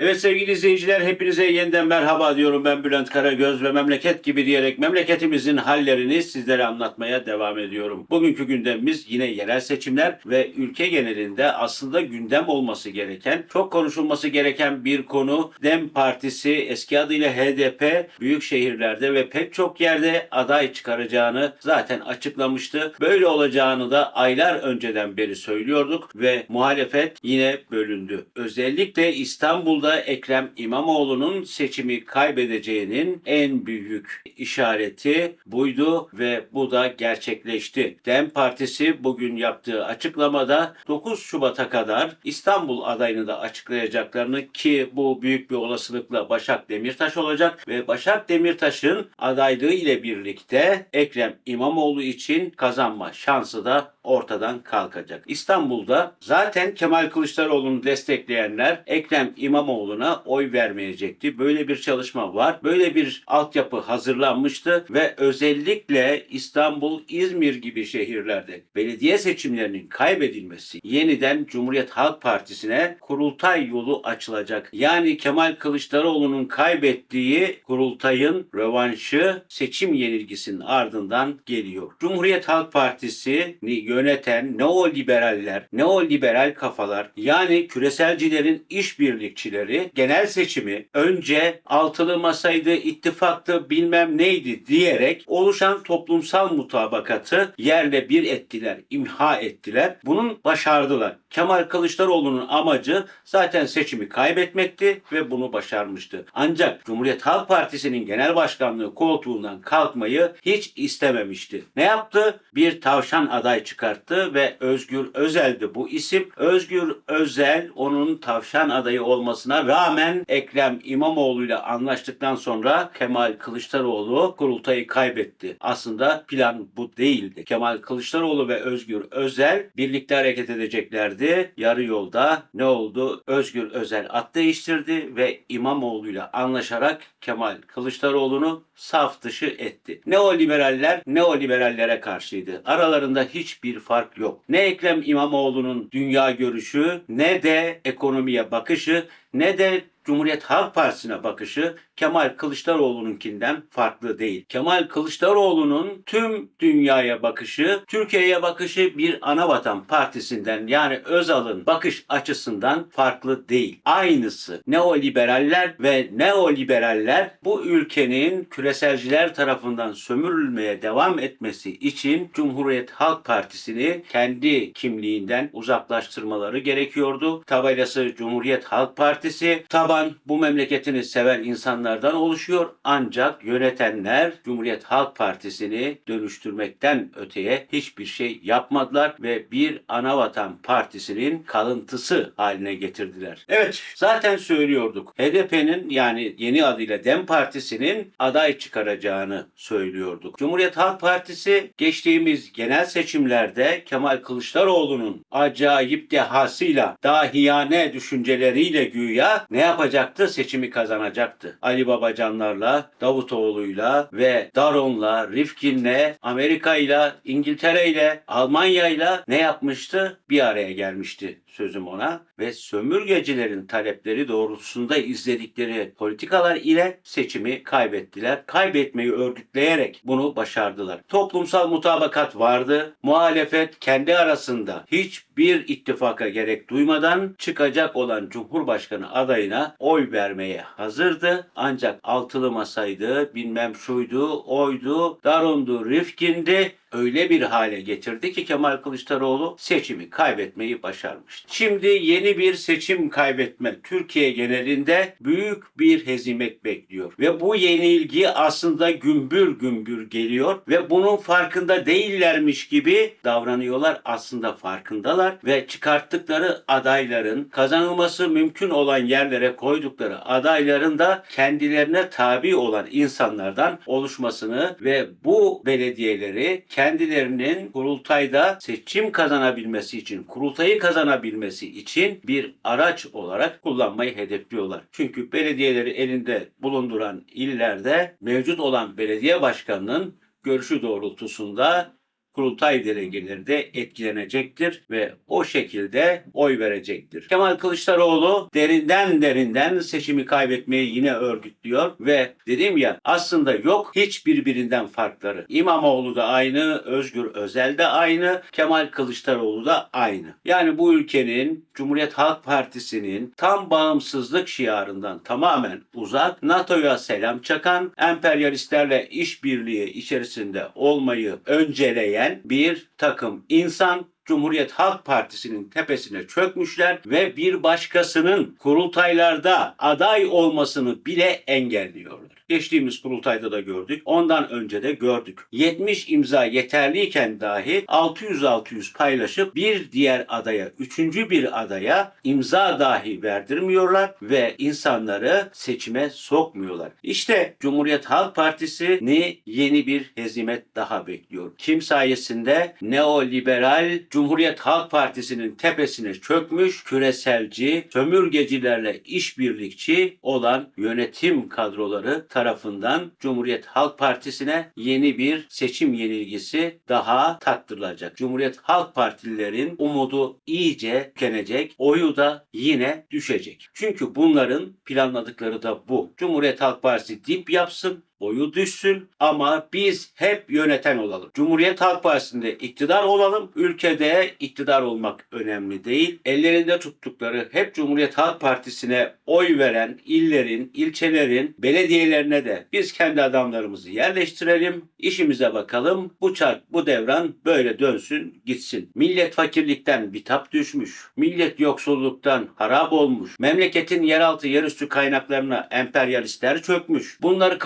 Evet sevgili izleyiciler hepinize yeniden merhaba diyorum ben Bülent Karagöz ve memleket gibi diyerek memleketimizin hallerini sizlere anlatmaya devam ediyorum. Bugünkü gündemimiz yine yerel seçimler ve ülke genelinde aslında gündem olması gereken, çok konuşulması gereken bir konu DEM Partisi eski adıyla HDP büyük şehirlerde ve pek çok yerde aday çıkaracağını zaten açıklamıştı. Böyle olacağını da aylar önceden beri söylüyorduk ve muhalefet yine bölündü. Özellikle İstanbul'da Ekrem İmamoğlu'nun seçimi kaybedeceğinin en büyük işareti buydu ve bu da gerçekleşti. DEM Partisi bugün yaptığı açıklamada 9 Şubat'a kadar İstanbul adayını da açıklayacaklarını ki bu büyük bir olasılıkla Başak Demirtaş olacak ve Başak Demirtaş'ın adaylığı ile birlikte Ekrem İmamoğlu için kazanma şansı da ortadan kalkacak. İstanbul'da zaten Kemal Kılıçdaroğlu'nu destekleyenler Ekrem İmamoğlu'na oy vermeyecekti. Böyle bir çalışma var. Böyle bir altyapı hazırlanmıştı ve özellikle İstanbul, İzmir gibi şehirlerde belediye seçimlerinin kaybedilmesi yeniden Cumhuriyet Halk Partisi'ne kurultay yolu açılacak. Yani Kemal Kılıçdaroğlu'nun kaybettiği kurultayın rövanşı seçim yenilgisinin ardından geliyor. Cumhuriyet Halk Partisi'ni yöneten neoliberaller, neoliberal kafalar yani küreselcilerin işbirlikçileri genel seçimi önce altılı masaydı, ittifaktı bilmem neydi diyerek oluşan toplumsal mutabakatı yerle bir ettiler, imha ettiler. Bunun başardılar. Kemal Kılıçdaroğlu'nun amacı zaten seçimi kaybetmekti ve bunu başarmıştı. Ancak Cumhuriyet Halk Partisi'nin genel başkanlığı koltuğundan kalkmayı hiç istememişti. Ne yaptı? Bir tavşan aday çıkarttı ve Özgür Özel'di bu isim. Özgür Özel onun tavşan adayı olmasına rağmen Ekrem İmamoğlu ile anlaştıktan sonra Kemal Kılıçdaroğlu kurultayı kaybetti. Aslında plan bu değildi. Kemal Kılıçdaroğlu ve Özgür Özel birlikte hareket edeceklerdi. Yarı yolda ne oldu? Özgür Özel at değiştirdi ve İmamoğlu ile anlaşarak Kemal Kılıçdaroğlu'nu saf dışı etti. Neoliberaller neoliberallere karşıydı. Aralarında hiçbir fark yok. Ne Ekrem İmamoğlu'nun dünya görüşü ne de ekonomiye bakışı ne de Cumhuriyet Halk Partisi'ne bakışı Kemal Kılıçdaroğlu'nunkinden farklı değil. Kemal Kılıçdaroğlu'nun tüm dünyaya bakışı, Türkiye'ye bakışı bir anavatan partisinden yani Özal'ın bakış açısından farklı değil. Aynısı. Neoliberaller ve neoliberaller bu ülkenin küreselciler tarafından sömürülmeye devam etmesi için Cumhuriyet Halk Partisi'ni kendi kimliğinden uzaklaştırmaları gerekiyordu. Tabelası Cumhuriyet Halk Partisi. Taban bu memleketini seven insanlardan oluşuyor. Ancak yönetenler Cumhuriyet Halk Partisi'ni dönüştürmekten öteye hiçbir şey yapmadılar ve bir anavatan partisinin kalıntısı haline getirdiler. Evet zaten söylüyorduk. HDP'nin yani yeni adıyla DEM Partisi'nin aday çıkaracağını söylüyorduk. Cumhuriyet Halk Partisi geçtiğimiz genel seçimlerde Kemal Kılıçdaroğlu'nun acayip dehasıyla dahiyane düşünceleriyle güya ne yapacaktı? Seçimi kazanacaktı. Ali Babacanlarla, Davutoğlu'yla ve Daron'la, Rifkin'le, Amerika'yla, İngiltere'yle, Almanya'yla ne yapmıştı? Bir araya gelmişti sözüm ona ve sömürgecilerin talepleri doğrultusunda izledikleri politikalar ile seçimi kaybettiler. Kaybetmeyi örgütleyerek bunu başardılar. Toplumsal mutabakat vardı. Muhalefet kendi arasında hiçbir ittifaka gerek duymadan çıkacak olan Cumhurbaşkanı adayına oy vermeye hazırdı. Ancak altılı masaydı, bilmem şuydu, oydu, Daron'du, Rifkin'di öyle bir hale getirdi ki Kemal Kılıçdaroğlu seçimi kaybetmeyi başarmıştı. Şimdi yeni bir seçim kaybetme Türkiye genelinde büyük bir hezimet bekliyor. Ve bu yenilgi aslında gümbür gümbür geliyor ve bunun farkında değillermiş gibi davranıyorlar. Aslında farkındalar ve çıkarttıkları adayların kazanılması mümkün olan yerlere koydukları adayların da kendilerine tabi olan insanlardan oluşmasını ve bu belediyeleri kendilerinin kurultayda seçim kazanabilmesi için, kurultayı kazanabilmesi için bir araç olarak kullanmayı hedefliyorlar. Çünkü belediyeleri elinde bulunduran illerde mevcut olan belediye başkanının görüşü doğrultusunda kurultay delegeleri de etkilenecektir ve o şekilde oy verecektir. Kemal Kılıçdaroğlu derinden derinden seçimi kaybetmeyi yine örgütlüyor ve dedim ya aslında yok hiç birbirinden farkları. İmamoğlu da aynı, Özgür Özel de aynı, Kemal Kılıçdaroğlu da aynı. Yani bu ülkenin Cumhuriyet Halk Partisi'nin tam bağımsızlık şiarından tamamen uzak, NATO'ya selam çakan, emperyalistlerle işbirliği içerisinde olmayı önceleyen bir takım insan Cumhuriyet Halk Partisi'nin tepesine çökmüşler ve bir başkasının kurultaylarda aday olmasını bile engelliyorlar. Geçtiğimiz kurultayda da gördük. Ondan önce de gördük. 70 imza yeterliyken dahi 600-600 paylaşıp bir diğer adaya, üçüncü bir adaya imza dahi verdirmiyorlar ve insanları seçime sokmuyorlar. İşte Cumhuriyet Halk Partisi'ni yeni bir hezimet daha bekliyor. Kim sayesinde neoliberal Cumhuriyet Halk Partisi'nin tepesine çökmüş küreselci, sömürgecilerle işbirlikçi olan yönetim kadroları tarafından Cumhuriyet Halk Partisi'ne yeni bir seçim yenilgisi daha tattırılacak. Cumhuriyet Halk Partililerin umudu iyice tükenecek, oyu da yine düşecek. Çünkü bunların planladıkları da bu. Cumhuriyet Halk Partisi dip yapsın, oyu düşsün ama biz hep yöneten olalım. Cumhuriyet Halk Partisi'nde iktidar olalım. Ülkede iktidar olmak önemli değil. Ellerinde tuttukları hep Cumhuriyet Halk Partisi'ne oy veren illerin, ilçelerin, belediyelerine de biz kendi adamlarımızı yerleştirelim. işimize bakalım. Bu çark, bu devran böyle dönsün, gitsin. Millet fakirlikten bitap düşmüş. Millet yoksulluktan harap olmuş. Memleketin yeraltı, yerüstü kaynaklarına emperyalistler çökmüş. Bunları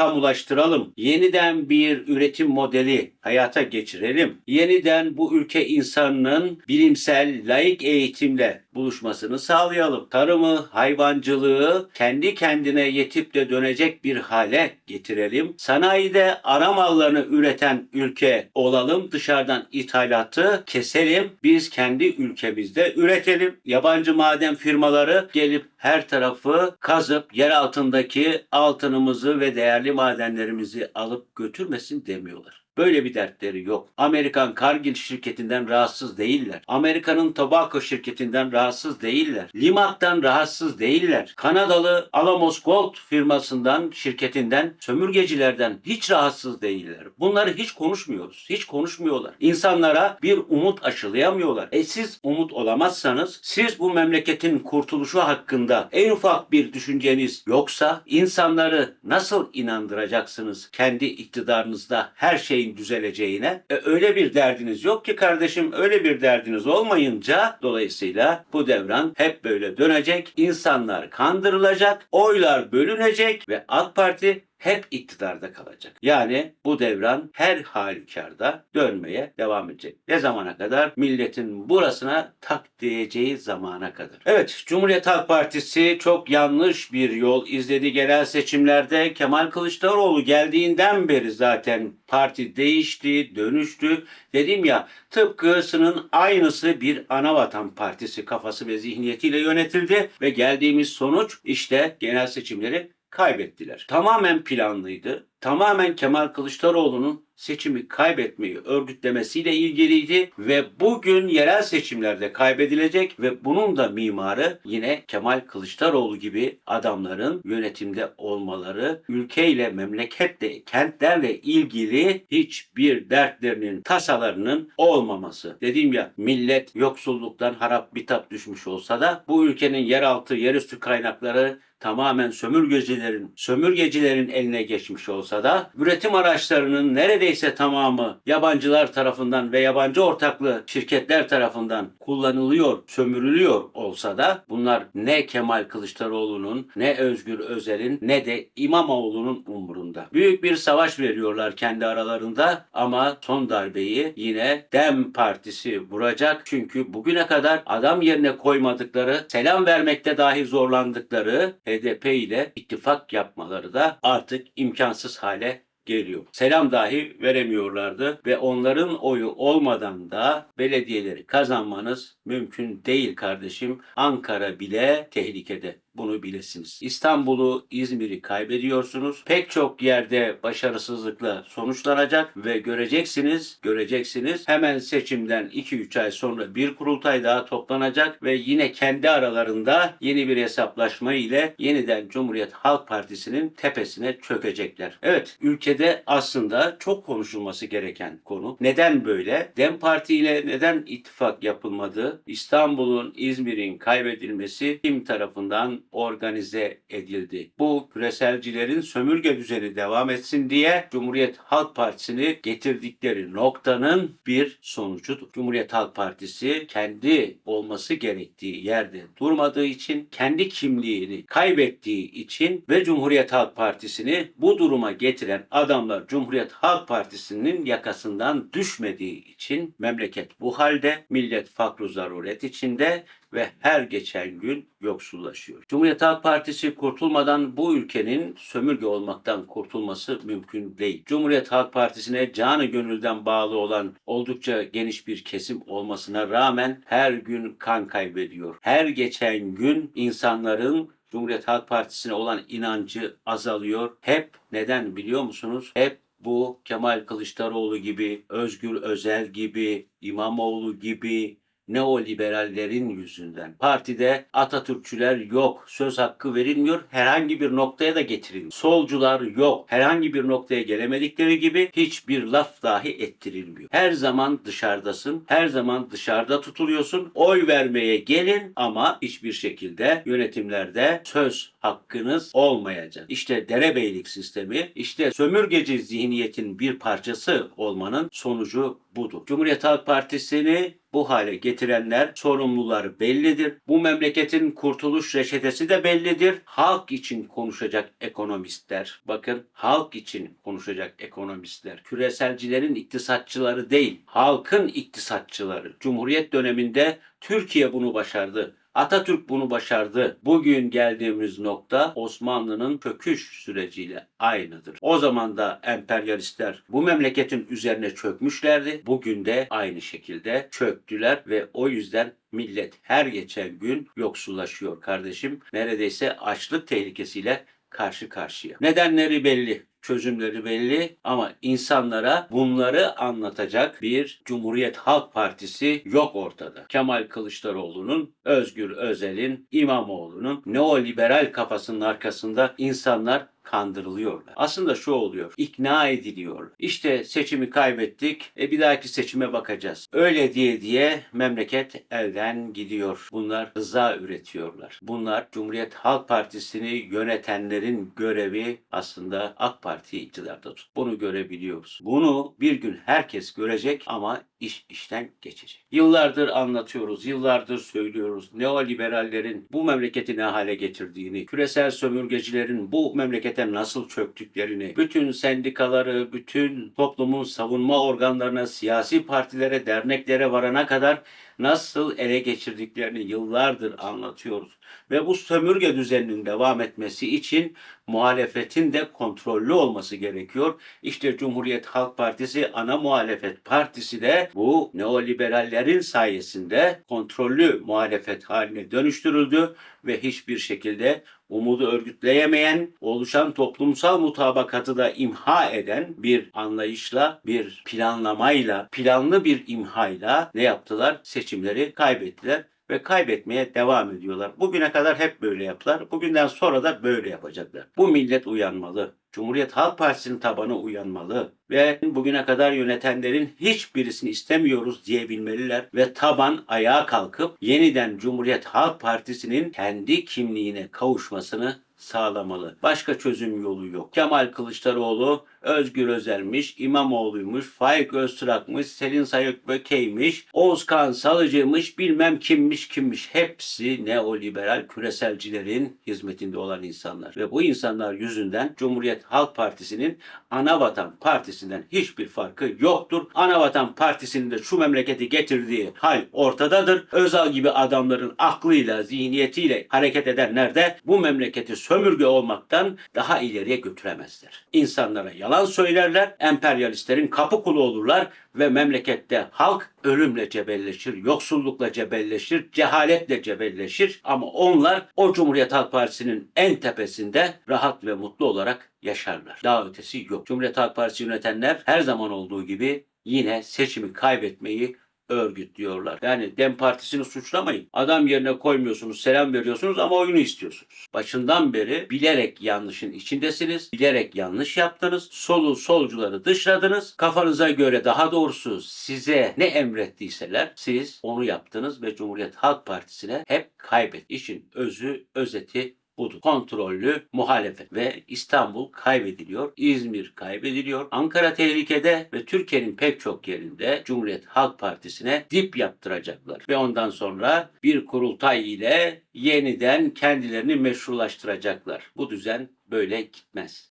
kamulaştıralım. Yeniden bir üretim modeli hayata geçirelim. Yeniden bu ülke insanının bilimsel, laik eğitimle buluşmasını sağlayalım. Tarımı, hayvancılığı kendi kendine yetip de dönecek bir hale getirelim. Sanayide ara mallarını üreten ülke olalım. Dışarıdan ithalatı keselim. Biz kendi ülkemizde üretelim. Yabancı maden firmaları gelip her tarafı kazıp yer altındaki altınımızı ve değerli madenlerimizi alıp götürmesin demiyorlar. Böyle bir dertleri yok. Amerikan Cargill şirketinden rahatsız değiller. Amerika'nın Tobacco şirketinden rahatsız değiller. Limak'tan rahatsız değiller. Kanadalı Alamos Gold firmasından, şirketinden, sömürgecilerden hiç rahatsız değiller. Bunları hiç konuşmuyoruz. Hiç konuşmuyorlar. İnsanlara bir umut aşılayamıyorlar. E siz umut olamazsanız, siz bu memleketin kurtuluşu hakkında en ufak bir düşünceniz yoksa insanları nasıl inandıracaksınız kendi iktidarınızda her şeyin düzeleceğine? E, öyle bir derdiniz yok ki kardeşim öyle bir derdiniz olmayınca dolayısıyla bu devran hep böyle dönecek. İnsanlar kandırılacak, oylar bölünecek ve AK Parti hep iktidarda kalacak. Yani bu devran her halükarda dönmeye devam edecek. Ne zamana kadar? Milletin burasına tak diyeceği zamana kadar. Evet, Cumhuriyet Halk Partisi çok yanlış bir yol izledi genel seçimlerde. Kemal Kılıçdaroğlu geldiğinden beri zaten parti değişti, dönüştü. Dedim ya tıpkısının aynısı bir anavatan partisi kafası ve zihniyetiyle yönetildi ve geldiğimiz sonuç işte genel seçimleri kaybettiler. Tamamen planlıydı. Tamamen Kemal Kılıçdaroğlu'nun seçimi kaybetmeyi örgütlemesiyle ilgiliydi ve bugün yerel seçimlerde kaybedilecek ve bunun da mimarı yine Kemal Kılıçdaroğlu gibi adamların yönetimde olmaları, ülkeyle, memleketle, kentlerle ilgili hiçbir dertlerinin, tasalarının olmaması. Dediğim ya millet yoksulluktan harap bitap düşmüş olsa da bu ülkenin yeraltı, yerüstü kaynakları tamamen sömürgecilerin, sömürgecilerin eline geçmiş olsa da üretim araçlarının neredeyse tamamı yabancılar tarafından ve yabancı ortaklı şirketler tarafından kullanılıyor, sömürülüyor olsa da bunlar ne Kemal Kılıçdaroğlu'nun, ne Özgür Özel'in, ne de İmamoğlu'nun umurunda. Büyük bir savaş veriyorlar kendi aralarında ama son darbeyi yine Dem Partisi vuracak. Çünkü bugüne kadar adam yerine koymadıkları, selam vermekte dahi zorlandıkları HDP ile ittifak yapmaları da artık imkansız hale geliyor. Selam dahi veremiyorlardı ve onların oyu olmadan da belediyeleri kazanmanız mümkün değil kardeşim. Ankara bile tehlikede. Bunu bilesiniz. İstanbul'u, İzmir'i kaybediyorsunuz. Pek çok yerde başarısızlıkla sonuçlanacak ve göreceksiniz, göreceksiniz. Hemen seçimden 2-3 ay sonra bir kurultay daha toplanacak ve yine kendi aralarında yeni bir hesaplaşma ile yeniden Cumhuriyet Halk Partisi'nin tepesine çökecekler. Evet, ülkede aslında çok konuşulması gereken konu. Neden böyle? Dem Parti ile neden ittifak yapılmadı? İstanbul'un, İzmir'in kaybedilmesi kim tarafından organize edildi? Bu küreselcilerin sömürge düzeni devam etsin diye Cumhuriyet Halk Partisi'ni getirdikleri noktanın bir sonucudur. Cumhuriyet Halk Partisi kendi olması gerektiği yerde durmadığı için, kendi kimliğini kaybettiği için ve Cumhuriyet Halk Partisi'ni bu duruma getiren adamlar Cumhuriyet Halk Partisi'nin yakasından düşmediği için memleket bu halde, millet fakru zaruret içinde ve her geçen gün yoksullaşıyor. Cumhuriyet Halk Partisi kurtulmadan bu ülkenin sömürge olmaktan kurtulması mümkün değil. Cumhuriyet Halk Partisi'ne canı gönülden bağlı olan oldukça geniş bir kesim olmasına rağmen her gün kan kaybediyor. Her geçen gün insanların Cumhuriyet Halk Partisi'ne olan inancı azalıyor. Hep neden biliyor musunuz? Hep bu Kemal Kılıçdaroğlu gibi, Özgür Özel gibi, İmamoğlu gibi neoliberallerin yüzünden. Partide Atatürkçüler yok. Söz hakkı verilmiyor. Herhangi bir noktaya da getirilmiyor. Solcular yok. Herhangi bir noktaya gelemedikleri gibi hiçbir laf dahi ettirilmiyor. Her zaman dışarıdasın. Her zaman dışarıda tutuluyorsun. Oy vermeye gelin ama hiçbir şekilde yönetimlerde söz hakkınız olmayacak. İşte derebeylik sistemi, işte sömürgeci zihniyetin bir parçası olmanın sonucu budur. Cumhuriyet Halk Partisi'ni bu hale getirenler sorumlular bellidir. Bu memleketin kurtuluş reçetesi de bellidir. Halk için konuşacak ekonomistler. Bakın halk için konuşacak ekonomistler. Küreselcilerin iktisatçıları değil, halkın iktisatçıları. Cumhuriyet döneminde Türkiye bunu başardı. Atatürk bunu başardı. Bugün geldiğimiz nokta Osmanlı'nın çöküş süreciyle aynıdır. O zaman da emperyalistler bu memleketin üzerine çökmüşlerdi. Bugün de aynı şekilde çöktüler ve o yüzden millet her geçen gün yoksullaşıyor kardeşim. Neredeyse açlık tehlikesiyle karşı karşıya. Nedenleri belli çözümleri belli ama insanlara bunları anlatacak bir Cumhuriyet Halk Partisi yok ortada. Kemal Kılıçdaroğlu'nun, Özgür Özel'in, İmamoğlu'nun neoliberal kafasının arkasında insanlar kandırılıyorlar. Aslında şu oluyor. ikna ediliyor. İşte seçimi kaybettik. E bir dahaki seçime bakacağız. Öyle diye diye memleket elden gidiyor. Bunlar rıza üretiyorlar. Bunlar Cumhuriyet Halk Partisi'ni yönetenlerin görevi aslında AK Parti'yi iktidarda tut. Bunu görebiliyoruz. Bunu bir gün herkes görecek ama iş işten geçecek. Yıllardır anlatıyoruz, yıllardır söylüyoruz. Neoliberallerin bu memleketi ne hale getirdiğini, küresel sömürgecilerin bu memlekete nasıl çöktüklerini, bütün sendikaları, bütün toplumun savunma organlarına, siyasi partilere, derneklere varana kadar nasıl ele geçirdiklerini yıllardır anlatıyoruz. Ve bu sömürge düzeninin devam etmesi için muhalefetin de kontrollü olması gerekiyor. İşte Cumhuriyet Halk Partisi ana muhalefet partisi de bu neoliberallerin sayesinde kontrollü muhalefet haline dönüştürüldü ve hiçbir şekilde umudu örgütleyemeyen, oluşan toplumsal mutabakatı da imha eden bir anlayışla, bir planlamayla, planlı bir imhayla ne yaptılar? Seçimleri kaybettiler ve kaybetmeye devam ediyorlar. Bugüne kadar hep böyle yaptılar. Bugünden sonra da böyle yapacaklar. Bu millet uyanmalı. Cumhuriyet Halk Partisi'nin tabanı uyanmalı ve bugüne kadar yönetenlerin hiçbirisini istemiyoruz diyebilmeliler ve taban ayağa kalkıp yeniden Cumhuriyet Halk Partisi'nin kendi kimliğine kavuşmasını sağlamalı. Başka çözüm yolu yok. Kemal Kılıçdaroğlu, Özgür Özel'miş, İmamoğlu'ymuş, Faik Öztürk'mış, Selin Sayık Böke'ymiş, Oğuzkan Salıcı'ymış, bilmem kimmiş kimmiş. Hepsi neoliberal küreselcilerin hizmetinde olan insanlar. Ve bu insanlar yüzünden Cumhuriyet Halk Partisi'nin Anavatan Partisi'nden hiçbir farkı yoktur. Anavatan Partisi'nin de şu memleketi getirdiği hal ortadadır. Özal gibi adamların aklıyla, zihniyetiyle hareket edenler de bu memleketi sömürge olmaktan daha ileriye götüremezler. İnsanlara yalan söylerler, emperyalistlerin kapı kulu olurlar ve memlekette halk ölümle cebelleşir, yoksullukla cebelleşir, cehaletle cebelleşir ama onlar o Cumhuriyet Halk Partisi'nin en tepesinde rahat ve mutlu olarak yaşarlar. Daha ötesi yok. Cumhuriyet Halk Partisi yönetenler her zaman olduğu gibi yine seçimi kaybetmeyi örgütlüyorlar. Yani Dem Partisi'ni suçlamayın. Adam yerine koymuyorsunuz, selam veriyorsunuz ama oyunu istiyorsunuz. Başından beri bilerek yanlışın içindesiniz. Bilerek yanlış yaptınız. Solu solcuları dışladınız. Kafanıza göre daha doğrusu size ne emrettiyseler siz onu yaptınız ve Cumhuriyet Halk Partisi'ne hep kaybet. İşin özü, özeti budur. Kontrollü muhalefet ve İstanbul kaybediliyor, İzmir kaybediliyor. Ankara tehlikede ve Türkiye'nin pek çok yerinde Cumhuriyet Halk Partisi'ne dip yaptıracaklar. Ve ondan sonra bir kurultay ile yeniden kendilerini meşrulaştıracaklar. Bu düzen böyle gitmez.